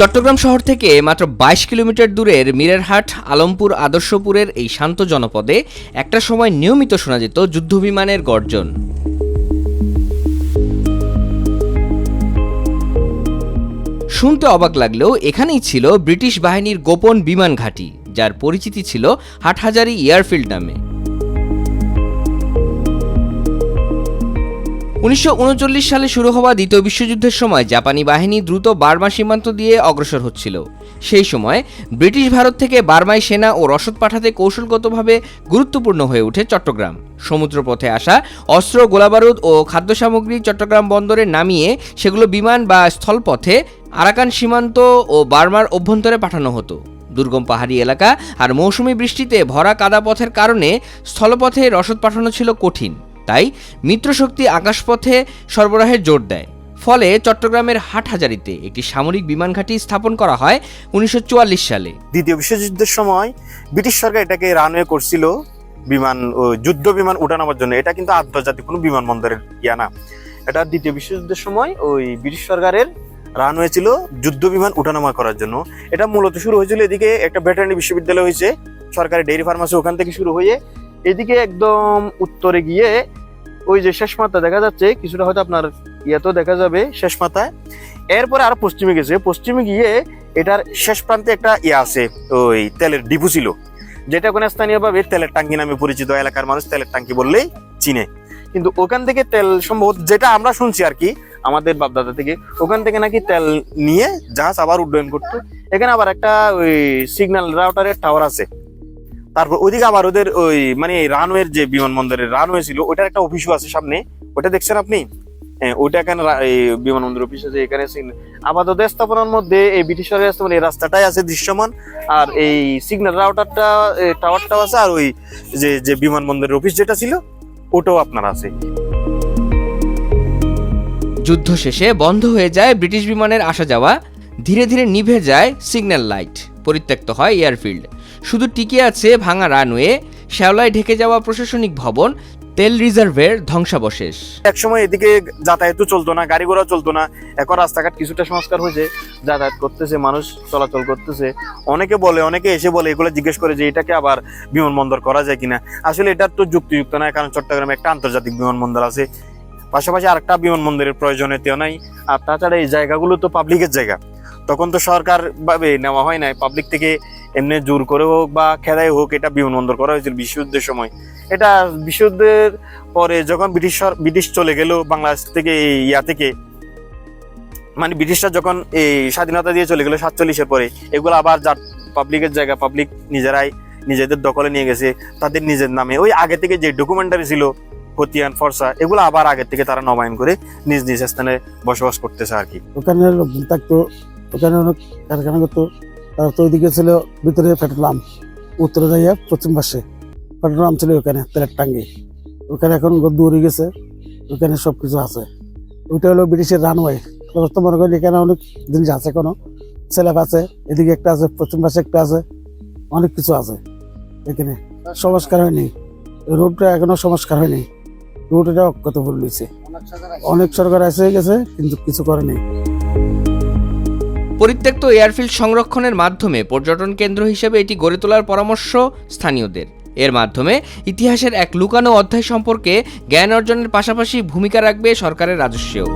চট্টগ্রাম শহর থেকে মাত্র বাইশ কিলোমিটার দূরের মিরেরহাট, আলমপুর, আদর্শপুরের এই শান্ত জনপদে একটা সময় নিয়মিত শোনা যেত যুদ্ধবিমানের গর্জন। শুনতে অবাক লাগলেও এখানেই ছিল ব্রিটিশ বাহিনীর গোপন বিমান ঘাঁটি, যার পরিচিতি ছিল হাটহাজারি এয়ারফিল্ড নামে। উনিশশো উনচল্লিশ সালে শুরু হওয়া দ্বিতীয় বিশ্বযুদ্ধের সময় জাপানি বাহিনী দ্রুত বার্মা সীমান্ত দিয়ে অগ্রসর হচ্ছিল। সেই সময় ব্রিটিশ ভারত থেকে বার্মায় সেনা ও রসদ পাঠাতে কৌশলগতভাবে গুরুত্বপূর্ণ হয়ে ওঠে চট্টগ্রাম। সমুদ্রপথে আসা অস্ত্র, গোলাবারুদ ও খাদ্য সামগ্রী চট্টগ্রাম বন্দরে নামিয়ে সেগুলো বিমান বা স্থলপথে আরাকান সীমান্ত ও বার্মার অভ্যন্তরে পাঠানো হতো। দুর্গম পাহাড়ি এলাকা আর মৌসুমি বৃষ্টিতে ভরা কাদা পথের কারণে স্থলপথে রসদ পাঠানো ছিল কঠিন। তাই মিত্রশক্তি আকাশপথে সরবরাহের জোর দেয়। ফলে চট্টগ্রামের হাটহাজারিতে একটি সামরিক বিমান ঘাঁটি স্থাপন করা হয় উনিশশো চুয়াল্লিশ সালে। দ্বিতীয় বিশ্বযুদ্ধের সময় ব্রিটিশ সরকার এটাকে রানওয়ে করছিল, বিমান যুদ্ধ বিমান উঠানোর জন্য। এটা কিন্তু আন্তর্জাতিক কোনো বিমানবন্দরের ইয়া না। এটা দ্বিতীয় বিশ্বযুদ্ধের সময় ওই ব্রিটিশ সরকারের রানওয়ে ছিল যুদ্ধ বিমান উঠানামা করার জন্য। এটা মূলত শুরু হয়েছিল এদিকে একটা ভেটারিনারি বিশ্ববিদ্যালয় হয়েছে। সরকারি ডেইরি ফার্মাসি ওখান থেকে শুরু হয়ে এদিকে একদম উত্তরে গিয়ে ওই যে শেষ মাথা দেখা যাচ্ছে, কিছুটা হয়তো আপনার ইয়াতেও দেখা যাবে শেষ মাথায়। এরপরে আরও পশ্চিমে গেছে। পশ্চিমে গিয়ে এটার শেষ প্রান্তে একটা ইয়ে আছে, ওই তেলের ডিপু ছিল। যেটা ওখানে স্থানীয়ভাবে তেলের টাঙ্কি নামে পরিচিত, এলাকার মানুষ তেলের টাঙ্কি বললেই চিনে। কিন্তু ওখান থেকে তেল সম্ভবত যেটা আমরা শুনছি আর কি, আমাদের বাপদাদা থেকে, ওখান থেকে নাকি তেল নিয়ে জাহাজ আবার উড্ডয়ন করতো। এখানে আবার একটা ওই সিগন্যাল রাউটারের টাওয়ার আছে। তারপর ওইদিকে আবার ওদের ওই মানে রানওয়ের যে বিমানবন্দরের রানওয়ে ছিল ওটার একটা অফিসও আছে সামনে। ওটা দেখছেন আপনি? হ্যাঁ, ওইটা এখানে বিমানবন্দর অফিস আছে এখানে আপাতত স্থাপনার মধ্যে এই ব্রিটিশ সরকারের স্থাপনা এই রাস্তাটাই আছে দৃশ্যমান। আর এই সিগন্যাল রাউটারটা টাওয়ারটাও আছে আর ওই যে যে বিমানবন্দরের অফিস যেটা ছিল ওটাও আপনার আছে। যুদ্ধ শেষে বন্ধ হয়ে যায় ব্রিটিশ বিমানের আসা যাওয়া ধীরে ধীরে নিভে যায় সিগন্যাল লাইট পরিত্যক্ত হয় এয়ারফিল্ড শুধু টিকে আছে ভাঙা রানওয়ে, শ্যাওলায় ঢেকে যাওয়া প্রশাসনিক ভবন, তেল রিজার্ভের ধ্বংসাবশেষ। এক সময় এদিকে যাতায়াতও চলতো না, গাড়ি ঘোড়া চলতো না, এখন রাস্তাঘাট কিছুটা সংস্কার হয়েছে, যাতায়াত করতেছে, মানুষ চলাচল করতেছে। অনেকে বলে, অনেকে এসে বলে, এগুলো জিজ্ঞেস করে যে এটাকে আবার বিমানবন্দর করা যায় কিনা। আসলে এটার তো যুক্তিযুক্ত নয়, কারণ চট্টগ্রামে একটা আন্তর্জাতিক বিমানবন্দর আছে। পাশাপাশি আরেকটা বিমানবন্দরের প্রয়োজনীয়তা নাই। আর তাছাড়া এই জায়গাগুলো তো পাবলিকের জায়গা। তখন তো সরকার ভাবে নেওয়া হয় নাই। পাবলিক থেকে এমনি জোর করে হোক বা খেদাই হোক, এটা বিমানবন্দর করা হয়েছিল বিশ্বযুদ্ধের সময়। এটা বিশ্বযুদ্ধের পরে যখন ব্রিটিশ ব্রিটিশ চলে গেল বাংলাদেশ থেকে এই ইয়া থেকে মানে ব্রিটিশরা যখন এই স্বাধীনতা দিয়ে চলে গেল সাতচল্লিশের পরে, এগুলো আবার যার পাবলিকের জায়গা পাবলিক নিজেরাই নিজেদের দখলে নিয়ে গেছে, তাদের নিজের নামে। ওই আগে থেকে যে ডকুমেন্টারি ছিল খতিয়ান ফর্সা, এগুলো আবার আগে থেকে তারা নবায়ন করে নিজ নিজ স্থানে বসবাস করতেছে আর কি। ওখানে থাকতো, ওখানে অনেক কারখানা করতো তো ওইদিকে ছিল ভিতরে পেট্রোল পাম্প উত্তরে যাইয়া পশ্চিম পাশে পেট্রোল পাম্প ছিল ওখানে তেলের টাঙ্গি। ওখানে এখন দৌড়ে গেছে ওখানে সব কিছু আছে। ওইটা হলো ব্রিটিশের রানওয়ে। তো মনে করি এখানে অনেক জিনিস আছে কোনো স্ল্যাব আছে, এদিকে একটা আছে, পশ্চিম পাশে একটা আছে, অনেক কিছু আছে এখানে। সংস্কার হয়নি। রোডটা এখনও সংস্কার হয়নি। রোডটা অক্ষত ভুল অনেক সরকার এসে গেছে, কিন্তু কিছু করেনি। পরিত্যক্ত এয়ারফিল্ড সংরক্ষণের মাধ্যমে পর্যটন কেন্দ্র হিসেবে এটি গড়ে তোলার পরামর্শ স্থানীয়দের। এর মাধ্যমে ইতিহাসের এক লুকানো অধ্যায় সম্পর্কে জ্ঞান অর্জনের পাশাপাশি ভূমিকা রাখবে সরকারের রাজস্বেও